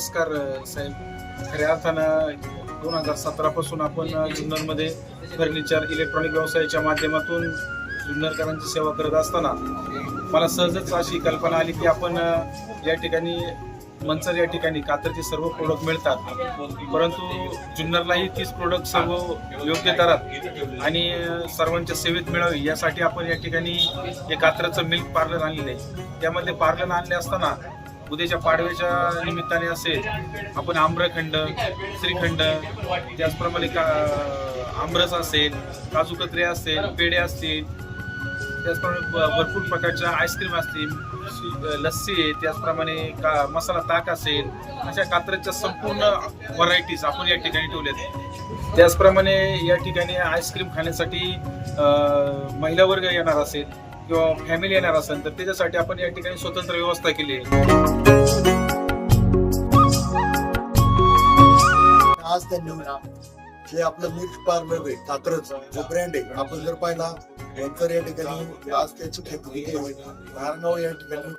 नमस्कार साहेब. खऱ्या अर्थानं दोन हजार सतरापासून आपण जुन्नरमध्ये फर्निचर इलेक्ट्रॉनिक व्यवसायाच्या माध्यमातून जुन्नरकरांची सेवा करत असताना मला सहजच अशी कल्पना आली की आपण या ठिकाणी मंचर या ठिकाणी कातरचे सर्व प्रोडक्ट मिळतात. परंतु जुन्नरलाही तीच प्रोडक्ट सर्व योग्य दरात आणि सर्वांच्या सेवेत मिळावी यासाठी आपण या ठिकाणी हे कात्रचं मिल्क पार्लर आणलेलं आहे. त्यामध्ये पार्लर आणले असताना उद्याच्या पाडव्याच्या निमित्ताने असेल आपण आम्रखंड श्रीखंड त्याचप्रमाणे का आमरस असेल काजू असेल पेढे असतील त्याचप्रमाणे ब- भरपूर प्रकारच्या आईस्क्रीम असतील लस्सी आहे त्याचप्रमाणे का मसाला ताक असेल अशा कात्रच्या संपूर्ण व्हरायटीज आपण या ठिकाणी ठेवल्यात. त्याचप्रमाणे या ठिकाणी आईस्क्रीम खाण्यासाठी महिला वर्ग येणार असेल. किंवा फॅमिली येणार असेल तर त्याच्यासाठी आपण या ठिकाणी स्वतंत्र व्यवस्था केली आहे. आज त्यांनी जे आपलं मिल्क पार्लर आहे कात्रज जो ब्रँड आहे आपण जर पाहिला यांचं या ठिकाणी आज त्याची खेती नारायणगाव या ठिकाणी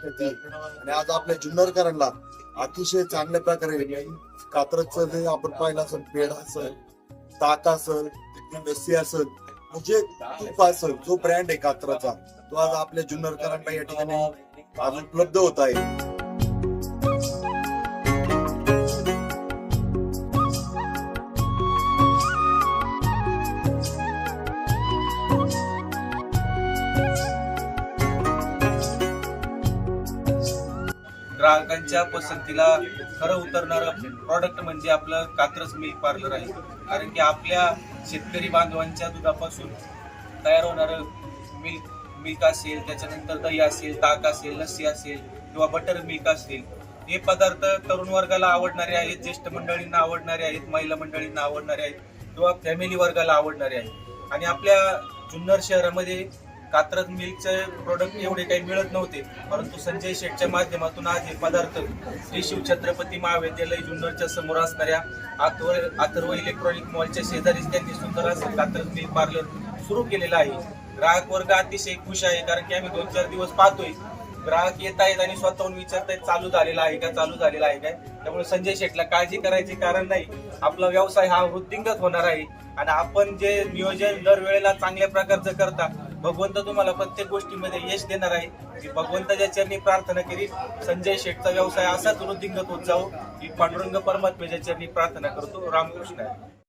खेती आणि आज आपल्या जुन्नरकरांना अतिशय चांगल्या प्रकारे कात्रजचं जे आपण पाहिलं असेल पेढा असेल ताक असेल लस्सी असेल म्हणजे खूप असं जो ब्रँड आहे कात्राचा तो आज आपल्या जुन्नरकरांना या ठिकाणी आज उपलब्ध होत आहे. ग्राहकांच्या पसंतीला खरं उतरणारं प्रॉडक्ट म्हणजे आपलं कात्रज मिल्क पार्लर आहे. कारण की आपल्या शेतकरी बांधवांच्या दुधापासून तयार होणारं मिल्क मिल्क असेल त्याच्यानंतर दही असेल ताक असेल लस्सी असेल किंवा बटर मिल्क असेल हे पदार्थ तरुण वर्गाला आवडणारे आहेत ज्येष्ठ मंडळींना आवडणारे आहेत महिला मंडळींना आवडणारे आहेत किंवा फॅमिली वर्गाला आवडणारे आहेत. आणि आपल्या जुन्नर शहरामध्ये कात्रज मिल्कचे प्रोडक्ट एवढे काही मिळत नव्हते परंतु संजय शेठच्या माध्यमातून आज हे पदार्थ श्री शिवछत्रपती महाविद्यालय जुन्नरच्या समोर असणाऱ्या आथर्व अथर्व इलेक्ट्रॉनिक मॉलच्या शेजारीच त्यांनी सुंदर असं कात्रज मिल्क पार्लर सुरू केलेलं आहे. ग्राहक वर्ग अतिशय खुश आहे कारण की आम्ही दोन चार दिवस पाहतोय. ग्राहक येत आहेत आणि स्वतःहून विचारतायत चालू झालेला आहे का? चालू झालेला आहे काय त्यामुळे संजय शेठला काळजी करायची कारण नाही. आपला व्यवसाय हा वृद्धिंगत होणार आहे. आणि आपण जे नियोजन दरवेळेला चांगल्या प्रकारचं करता भगवंत तुम्हाला प्रत्येक गोष्टीमध्ये यश देणार आहे. की भगवंताच्या चरणी प्रार्थना केली. संजय शेठचा व्यवसाय असाच वृद्धिंगत होत जाऊ ही पांडुरंग परमात्म्याच्या चरणी प्रार्थना करतो. रामकृष्ण. आहे